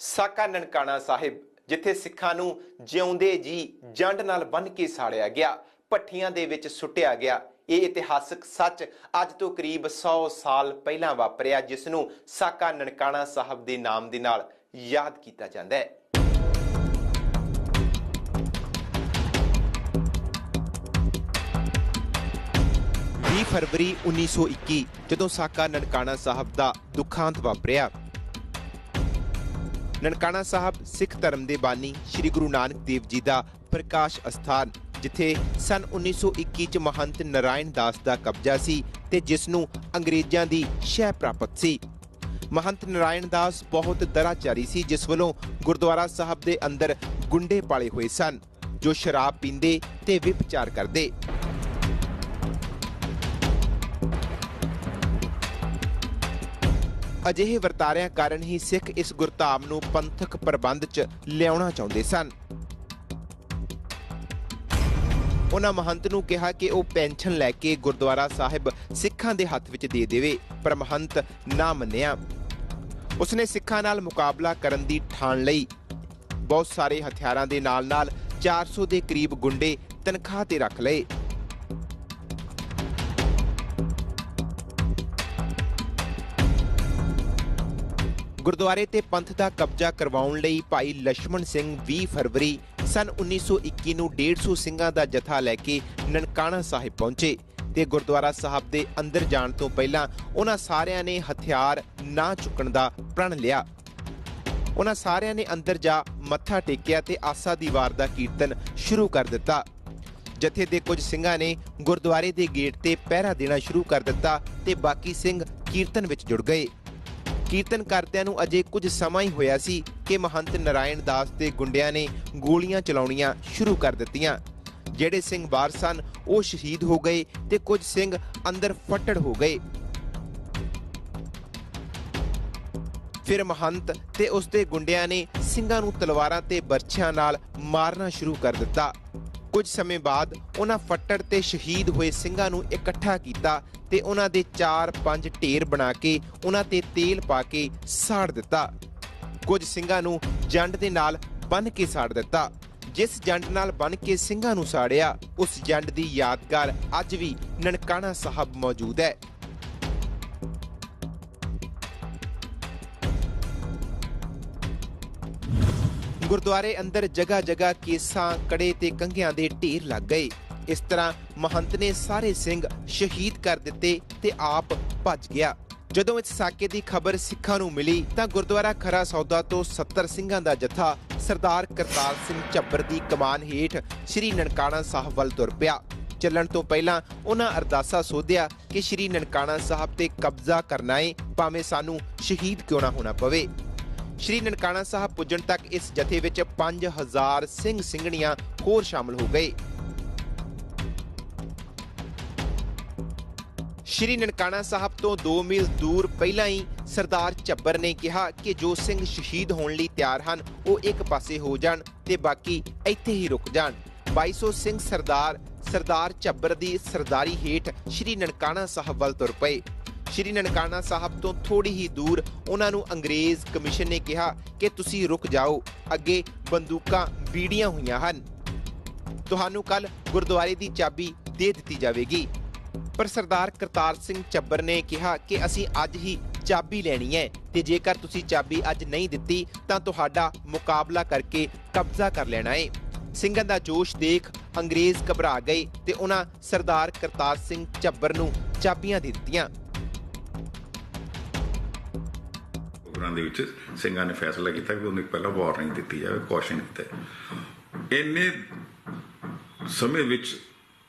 ਸਾਕਾ ਨਨਕਾਣਾ ਸਾਹਿਬ, ਜਿੱਥੇ ਸਿੱਖਾਂ ਨੂੰ ਜਿਉਂਦੇ ਜੀ ਜੰਡ ਨਾਲ ਬੰਨ੍ਹ ਕੇ ਸਾੜਿਆ ਗਿਆ, ਭੱਠੀਆਂ ਦੇ ਵਿੱਚ ਸੁੱਟਿਆ ਗਿਆ। ਇਹ ਇਤਿਹਾਸਕ ਸੱਚ ਅੱਜ ਤੋਂ ਕਰੀਬ 100 ਸਾਲ ਪਹਿਲਾਂ ਵਾਪਰਿਆ, ਜਿਸ ਨੂੰ ਸਾਕਾ ਨਨਕਾਣਾ ਸਾਹਿਬ ਦੇ ਨਾਮ ਦੇ ਨਾਲ ਯਾਦ ਕੀਤਾ ਜਾਂਦਾ ਹੈ। 20 ਫਰਵਰੀ 1921 ਜਦੋਂ ਸਾਕਾ ਨਨਕਾਣਾ ਸਾਹਿਬ ਦਾ ਦੁਖਾਂਤ ਵਾਪਰਿਆ ਨਨਕਾਣਾ ਸਾਹਿਬ ਸਿੱਖ ਧਰਮ ਦੇ ਬਾਨੀ ਸ੍ਰੀ ਗੁਰੂ ਨਾਨਕ ਦੇਵ ਜੀ ਦਾ ਪ੍ਰਕਾਸ਼ ਅਸਥਾਨ, ਜਿੱਥੇ ਸਨ 1921 ਚ ਮਹੰਤ ਨਰਾਇਣ ਦਾਸ ਦਾ ਕਬਜ਼ਾ ਸੀ ਤੇ ਜਿਸ ਨੂੰ ਅੰਗਰੇਜ਼ਾਂ ਦੀ ਸ਼ਹਿ ਪ੍ਰਾਪਤ ਸੀ। ਮਹੰਤ ਨਰਾਇਣ ਦਾਸ ਬਹੁਤ ਦਰਾਚਾਰੀ ਸੀ, ਜਿਸ ਵੱਲੋਂ ਗੁਰਦੁਆਰਾ ਸਾਹਿਬ ਦੇ ਅੰਦਰ ਗੁੰਡੇ ਪਾਲੇ ਹੋਏ ਸਨ, ਜੋ ਸ਼ਰਾਬ ਪੀਂਦੇ ਤੇ ਵਿਪਚਾਰ ਕਰਦੇ। ਅਜਿਹੇ ਵਰਤਾਰਿਆਂ ਕਾਰਨ ਹੀ ਸਿੱਖ ਇਸ ਗੁਰਧਾਮ ਨੂੰ ਪੰਥਕ ਪ੍ਰਬੰਧ 'ਚ ਲਿਆਉਣਾ ਚਾਹੁੰਦੇ ਸਨ। ਉਹਨਾਂ ਮਹੰਤ ਨੂੰ ਕਿਹਾ ਕਿ ਉਹ ਪੈਨਸ਼ਨ ਲੈ ਕੇ ਗੁਰਦੁਆਰਾ ਸਾਹਿਬ ਸਿੱਖਾਂ ਦੇ ਹੱਥ ਵਿੱਚ ਦੇ ਦੇਵੇ, ਪਰ ਮਹੰਤ ਨਾ ਮੰਨਿਆ। ਉਸਨੇ ਸਿੱਖਾਂ ਨਾਲ ਮੁਕਾਬਲਾ ਕਰਨ ਦੀ ਠਾਣ ਲਈ ਬਹੁਤ ਸਾਰੇ ਹਥਿਆਰਾਂ ਦੇ ਨਾਲ-ਨਾਲ 400 ਦੇ ਕਰੀਬ ਗੁੰਡੇ ਤਨਖਾਹ ਤੇ ਰੱਖ ਲਏ। ਗੁਰਦੁਆਰੇ ਤੇ ਪੰਥ ਦਾ ਕਬਜ਼ਾ ਕਰਵਾਉਣ ਲਈ ਭਾਈ ਲక్ష్మణ ਸਿੰਘ 20 ਫਰਵਰੀ ਸਨ 1921 ਨੂੰ 150 ਸਿੰਘਾਂ ਦਾ ਜਥਾ ਲੈ ਕੇ ਨਨਕਾਣਾ ਸਾਹਿਬ ਪਹੁੰਚੇ ਤੇ ਗੁਰਦੁਆਰਾ ਸਾਹਿਬ ਦੇ ਅੰਦਰ ਜਾਣ ਤੋਂ ਪਹਿਲਾਂ ਉਹਨਾਂ ਸਾਰਿਆਂ ਨੇ ਹਥਿਆਰ ਨਾ ਚੁੱਕਣ ਦਾ ਪ੍ਰਣ ਲਿਆ। ਉਹਨਾਂ ਸਾਰਿਆਂ ਨੇ ਅੰਦਰ ਜਾ ਮੱਥਾ ਟੇਕਿਆ ਤੇ ਆਸਾ ਦੀ ਵਾਰ ਦਾ ਕੀਰਤਨ ਸ਼ੁਰੂ ਕਰ ਦਿੱਤਾ। ਜਥੇ ਦੇ ਕੁਝ ਸਿੰਘਾਂ ਨੇ ਗੁਰਦੁਆਰੇ ਦੇ ਗੇਟ ਤੇ ਪਹਿਰਾ ਦੇਣਾ ਸ਼ੁਰੂ ਕਰ ਦਿੱਤਾ ਤੇ ਬਾਕੀ ਸਿੰਘ ਕੀਰਤਨ ਵਿੱਚ ਜੁੜ ਗਏ। ਕੀਰਤਨ ਕਰਦਿਆਂ ਨੂੰ ਅਜੇ ਕੁਝ ਸਮਾਂ ਹੀ ਹੋਇਆ ਸੀ ਕਿ ਮਹੰਤ ਨਰਾਇਣ ਦਾਸ ਦੇ ਗੁੰਡਿਆਂ ਨੇ ਗੋਲੀਆਂ ਚਲਾਉਣੀਆਂ ਸ਼ੁਰੂ ਕਰ ਦਿੱਤੀਆਂ। ਜਿਹੜੇ ਸਿੰਘ ਬਾਹਰ ਸਨ, ਉਹ ਸ਼ਹੀਦ ਹੋ ਗਏ ਤੇ ਕੁਝ ਸਿੰਘ ਅੰਦਰ ਫੱਟੜ ਹੋ ਗਏ। ਫਿਰ ਮਹੰਤ ਤੇ ਉਸ ਦੇ ਗੁੰਡਿਆਂ ਨੇ ਸਿੰਘਾਂ ਨੂੰ ਤਲਵਾਰਾਂ ਤੇ ਬਰਛਿਆਂ ਨਾਲ ਮਾਰਨਾ ਸ਼ੁਰੂ ਕਰ ਦਿੱਤਾ। ਕੁਝ ਸਮੇਂ ਬਾਅਦ ਉਹਨਾਂ ਫੱਟੜ ਤੇ ਸ਼ਹੀਦ ਹੋਏ ਸਿੰਘਾਂ ਨੂੰ ਇਕੱਠਾ ਕੀਤਾ ਤੇ ਉਹਨਾਂ ਦੇ 4-5 ਢੇਰ ਬਣਾ ਕੇ ਉਹਨਾਂ ਤੇ ਤੇਲ ਪਾ ਕੇ ਸਾੜ ਦਿੱਤਾ। ਕੁਝ ਸਿੰਘਾਂ ਨੂੰ ਜੰਡ ਦੇ ਨਾਲ ਬੰਨ ਕੇ ਸਾੜ ਦਿੱਤਾ। ਜਿਸ ਜੰਡ ਨਾਲ ਬੰਨ ਕੇ ਸਿੰਘਾਂ ਨੂੰ ਸਾੜਿਆ, ਉਸ ਜੰਡ ਦੀ ਯਾਦਗਾਰ ਅੱਜ ਵੀ ਨਨਕਾਣਾ ਸਾਹਿਬ ਮੌਜੂਦ ਹੈ। ਗੁਰਦੁਆਰੇ ਅੰਦਰ ਜਗ੍ਹਾ ਜਗ੍ਹਾ ਕੇਸਾਂ, ਕੜੇ ਤੇ ਕੰਘਿਆਂ ਦੇ ਢੇਰ ਲੱਗ ਗਏ। ਇਸ ਤਰ੍ਹਾਂ ਮਹੰਤ ਨੇ ਸਾਰੇ ਸਿੰਘ ਸ਼ਹੀਦ ਕਰ ਦਿੱਤੇ ਤੇ ਆਪ ਭੱਜ ਗਿਆ। ਜਦੋਂ ਇਸ ਸਾਕੇ ਦੀ ਖਬਰ ਸਿੱਖਾਂ ਨੂੰ ਮਿਲੀ ਤਾਂ ਗੁਰਦੁਆਰਾ ਖਰਾ ਸੌਦਾ ਤੋਂ 70 ਸਿੰਘਾਂ ਦਾ ਜਥਾ ਸਰਦਾਰ ਕਰਤਾਰ ਸਿੰਘ ਝੱਬਰ ਦੀ ਕਮਾਨ ਹੇਠ ਸ੍ਰੀ ਨਨਕਾਣਾ ਸਾਹਿਬ ਵੱਲ ਤੁਰ ਪਿਆ। ਚੱਲਣ ਤੋਂ ਪਹਿਲਾਂ ਉਹਨਾਂ ਅਰਦਾਸਾ ਸੋਧਿਆ ਕਿ ਸ੍ਰੀ ਨਨਕਾਣਾ ਸਾਹਿਬ ਤੇ ਕਬਜ਼ਾ ਕਰਨਾ ਏ, ਭਾਵੇਂ ਸਾਨੂੰ ਸ਼ਹੀਦ ਕਿਉਂ ਨਾ ਹੋਣਾ ਪਵੇ। ਸ਼੍ਰੀ ਨਨਕਾਣਾ ਸਾਹਿਬ ਪੁੱਜਣ ਤੱਕ ਇਸ ਜਥੇ ਵਿੱਚ 5000 ਸਿੰਘ ਸਿੰਘਣੀਆਂ ਹੋਰ ਸ਼ਾਮਲ ਹੋ ਗਏ। ਸ਼੍ਰੀ ਨਨਕਾਣਾ ਸਾਹਿਬ ਤੋਂ 2 ਮੀਲ ਦੂਰ ਪਹਿਲਾਂ ਹੀ ਸਰਦਾਰ ਝੱਬਰ ਨੇ ਕਿਹਾ ਕਿ ਜੋ ਸਿੰਘ ਸ਼ਹੀਦ ਹੋਣ ਲਈ ਤਿਆਰ ਹਨ, ਉਹ ਇੱਕ ਪਾਸੇ ਹੋ ਜਾਣ ਤੇ ਬਾਕੀ ਇੱਥੇ ਹੀ ਰੁਕ ਜਾਣ। 2200 ਸਿੰਘ ਸਰਦਾਰ ਸਰਦਾਰ ਝੱਬਰ ਦੀ ਸਰਦਾਰੀ ਹੇਠ ਸ਼੍ਰੀ ਨਨਕਾਣਾ ਸਾਹਿਬ ਵੱਲ ਤੁਰ ਪਏ। ਸ਼੍ਰੀ ਨਨਕਾਣਾ ਸਾਹਿਬ ਤੋਂ ਥੋੜੀ ਹੀ ਦੂਰ ਉਹਨਾਂ ਨੂੰ ਅੰਗਰੇਜ਼ ਕਮਿਸ਼ਨ ਨੇ ਕਿਹਾ ਕਿ ਤੁਸੀਂ ਰੁਕ ਜਾਓ। ਅੱਗੇ ਬੰਦੂਕਾਂ ਬੀੜੀਆਂ ਹੋਈਆਂ ਹਨ। ਤੁਹਾਨੂੰ ਕੱਲ ਗੁਰਦੁਆਰੇ ਦੀ ਚਾਬੀ ਦੇ ਦਿੱਤੀ ਜਾਵੇਗੀ। ਪਰ ਸਰਦਾਰ ਕਰਤਾਰ ਸਿੰਘ ਚੱਬਰ ਨੇ ਕਿਹਾ ਕਿ ਅਸੀਂ ਅੱਜ ਹੀ ਚਾਬੀ ਲੈਣੀ ਹੈ ਤੇ ਜੇਕਰ ਤੁਸੀਂ ਚਾਬੀ ਅੱਜ ਨਹੀਂ ਦਿੱਤੀ ਤਾਂ ਤੁਹਾਡਾ ਮੁਕਾਬਲਾ ਕਰਕੇ ਕਬਜ਼ਾ ਕਰ ਲੈਣਾ ਹੈ। ਸਿੰਘਾਂ ਦਾ ਜੋਸ਼ ਦੇਖ ਅੰਗਰੇਜ਼ ਘਬਰਾ ਗਏ ਤੇ ਉਹਨਾਂ ਸਰਦਾਰ ਕਰਤਾਰ ਸਿੰਘ ਚੱਬਰ ਨੂੰ ਚਾਬੀਆਂ ਦੇ ਦਿੱਤੀਆਂ। ਪ੍ਰੋਗਰਾਮ ਦੇ ਵਿੱਚ ਸਿੰਘਾਂ ਨੇ ਫੈਸਲਾ ਕੀਤਾ ਕਿ ਉਹਨੂੰ ਪਹਿਲਾਂ ਵਾਰਨਿੰਗ ਦਿੱਤੀ ਜਾਵੇ ਕੌਸ਼ਨ ਕੀਤਾ ਇੰਨੇ ਸਮੇਂ ਵਿੱਚ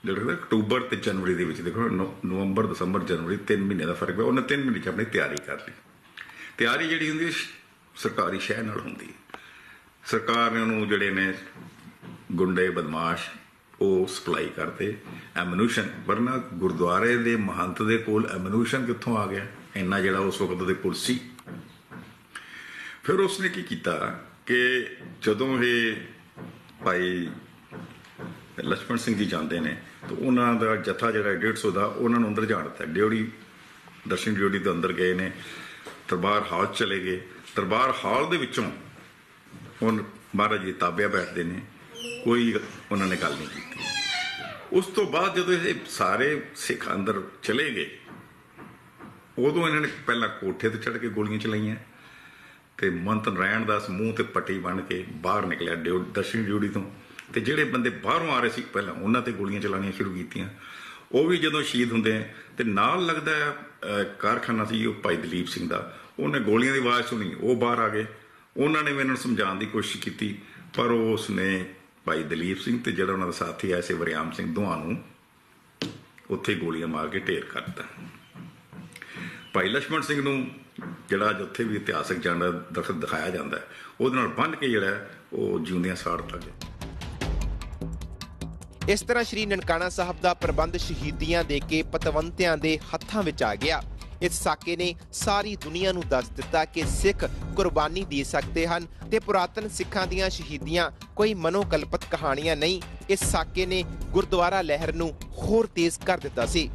ਜਿਹੜਾ ਅਕਤੂਬਰ ਤੇ ਜਨਵਰੀ ਦੇ ਵਿੱਚ ਦੇਖੋ ਨਵ- ਨਵੰਬਰ, ਦਸੰਬਰ, ਜਨਵਰੀ 3 ਮਹੀਨੇ ਦਾ ਫ਼ਰਕ ਪਿਆ। ਉਹਨੇ 3 ਮਹੀਨੇ ਚ ਆਪਣੀ ਤਿਆਰੀ ਕਰ ਲਈ। ਤਿਆਰੀ ਜਿਹੜੀ ਹੁੰਦੀ ਹੈ ਸਰਕਾਰੀ ਸ਼ਹਿ ਨਾਲ ਹੁੰਦੀ ਹੈ। ਸਰਕਾਰ ਨੇ ਉਹਨੂੰ ਜਿਹੜੇ ਨੇ ਗੁੰਡੇ, ਬਦਮਾਸ਼, ਉਹ ਸਪਲਾਈ ਕਰਦੇ। ਐਮਨੂਸ਼ਨ ਵਰਨਾ ਗੁਰਦੁਆਰੇ ਦੇ ਮਹੰਤ ਦੇ ਕੋਲ ਐਮਨੂਸ਼ਨ ਕਿੱਥੋਂ ਆ ਗਿਆ? ਇੰਨਾ ਜਿਹੜਾ ਉਸ ਵਕਤ ਦੇ ਕੋਲ ਸੀ। ਫਿਰ ਉਸਨੇ ਕੀ ਕੀਤਾ ਕਿ ਜਦੋਂ ਇਹ ਭਾਈ ਲਛਮਣ ਸਿੰਘ ਜੀ ਜਾਂਦੇ ਨੇ, ਤਾਂ ਉਹਨਾਂ ਦਾ ਜਥਾ ਜਿਹੜਾ 150 ਦਾ, ਉਹਨਾਂ ਨੂੰ ਅੰਦਰ ਜਾਣ ਦਿੱਤਾ। ਡਿਊਟੀ ਦਰਸ਼ਨ ਡਿਊਟੀ ਦੇ ਅੰਦਰ ਗਏ ਨੇ, ਦਰਬਾਰ ਹਾਲ ਚਲੇ ਗਏ। ਦਰਬਾਰ ਹਾਲ ਦੇ ਵਿੱਚੋਂ ਹੁਣ ਮਹਾਰਾਜ ਜੀ ਤਾਬਿਆ ਬੈਠਦੇ ਨੇ, ਕੋਈ ਉਹਨਾਂ ਨੇ ਗੱਲ ਨਹੀਂ ਕੀਤੀ। ਉਸ ਤੋਂ ਬਾਅਦ ਜਦੋਂ ਇਹ ਸਾਰੇ ਸਿੱਖ ਅੰਦਰ ਚਲੇ ਗਏ, ਉਦੋਂ ਇਹਨਾਂ ਨੇ ਪਹਿਲਾਂ ਕੋਠੇ ਤੇ ਚੜ ਕੇ ਗੋਲੀਆਂ ਚਲਾਈਆਂ। ਤੇ ਮੰਤ ਨਰਾਇਣ ਦਾਸ ਮੂੰਹ ਤੇ ਪੱਟੀ ਬੰਨ ਕੇ ਬਾਹਰ ਨਿਕਲਿਆ ਡਿਊ ਦਸ਼ਿਣ ਡਿਊਟੀ ਤੋਂ। ਤੇ ਜਿਹੜੇ ਬੰਦੇ ਬਾਹਰੋਂ ਆ ਰਹੇ ਸੀ, ਪਹਿਲਾਂ ਉਹਨਾਂ ਤੇ ਗੋਲੀਆਂ ਚਲਾਉਣੀਆਂ ਸ਼ੁਰੂ ਕੀਤੀਆਂ। ਉਹ ਵੀ ਜਦੋਂ ਸ਼ਹੀਦ ਹੁੰਦੇ ਆ, ਤੇ ਨਾਲ ਲੱਗਦਾ ਕਾਰਖਾਨਾ ਸੀ, ਉਹ ਭਾਈ ਦਲੀਪ ਸਿੰਘ ਦਾ। ਉਹਨੇ ਗੋਲੀਆਂ ਦੀ ਆਵਾਜ਼ ਸੁਣੀ, ਉਹ ਬਾਹਰ ਆ ਗਏ। ਉਹਨਾਂ ਨੇ ਮੈਨੂੰ ਸਮਝਾਉਣ ਦੀ ਕੋਸ਼ਿਸ਼ ਕੀਤੀ, ਪਰ ਉਸ ਨੇ ਭਾਈ ਦਲੀਪ ਸਿੰਘ ਤੇ ਜਿਹੜਾ ਉਹਨਾਂ ਦਾ ਸਾਥੀ ਐ ਸੇ ਵਰਿਆਮ ਸਿੰਘ, ਦੋਹਾਂ ਨੂੰ ਉੱਥੇ ਗੋਲੀਆਂ ਮਾਰ ਕੇ ਢੇਰ ਕਰ ਦਿੱਤਾ। ਭਾਈ ਲక్ష్మణ ਸਿੰਘ ਨੂੰ ਜਿਹੜਾ ਅੱਜ ਵੀ ਇਤਿਹਾਸਕ ਜਾਣਾ ਦਰਖਤ ਦਿਖਾਇਆ ਜਾਂਦਾ ਉਹਦੇ ਨਾਲ ਬੰਨ ਕੇ ਜਿਹੜਾ ਉਹ ਜਿਉਂਦਿਆਂ ਸਾੜ ਦਿੱਤਾ ਇਸ ਤਰ੍ਹਾਂ ਸ਼੍ਰੀ ਨਨਕਾਣਾ ਸਾਹਿਬ ਦਾ ਪ੍ਰਬੰਧ ਸ਼ਹੀਦੀਆਂ ਦੇ ਕੇ ਪਤਵੰਤਿਆਂ ਦੇ ਹੱਥਾਂ ਵਿੱਚ ਆ ਗਿਆ। ਇਸ ਸਾਕੇ ਨੇ ਸਾਰੀ ਦੁਨੀਆ ਨੂੰ ਦੱਸ ਦਿੱਤਾ ਕਿ ਸਿੱਖ ਕੁਰਬਾਨੀ ਦੇ ਸਕਦੇ ਹਨ ਤੇ ਪੁਰਾਤਨ ਸਿੱਖਾਂ ਦੀਆਂ ਸ਼ਹੀਦੀਆਂ ਕੋਈ ਮਨੋਕਲਪਤ ਕਹਾਣੀਆਂ ਨਹੀਂ। ਇਸ ਸਾਕੇ ਨੇ ਗੁਰਦੁਆਰਾ ਲਹਿਰ ਨੂੰ ਹੋਰ ਤੇਜ਼ ਕਰ ਦਿੱਤਾ ਸੀ।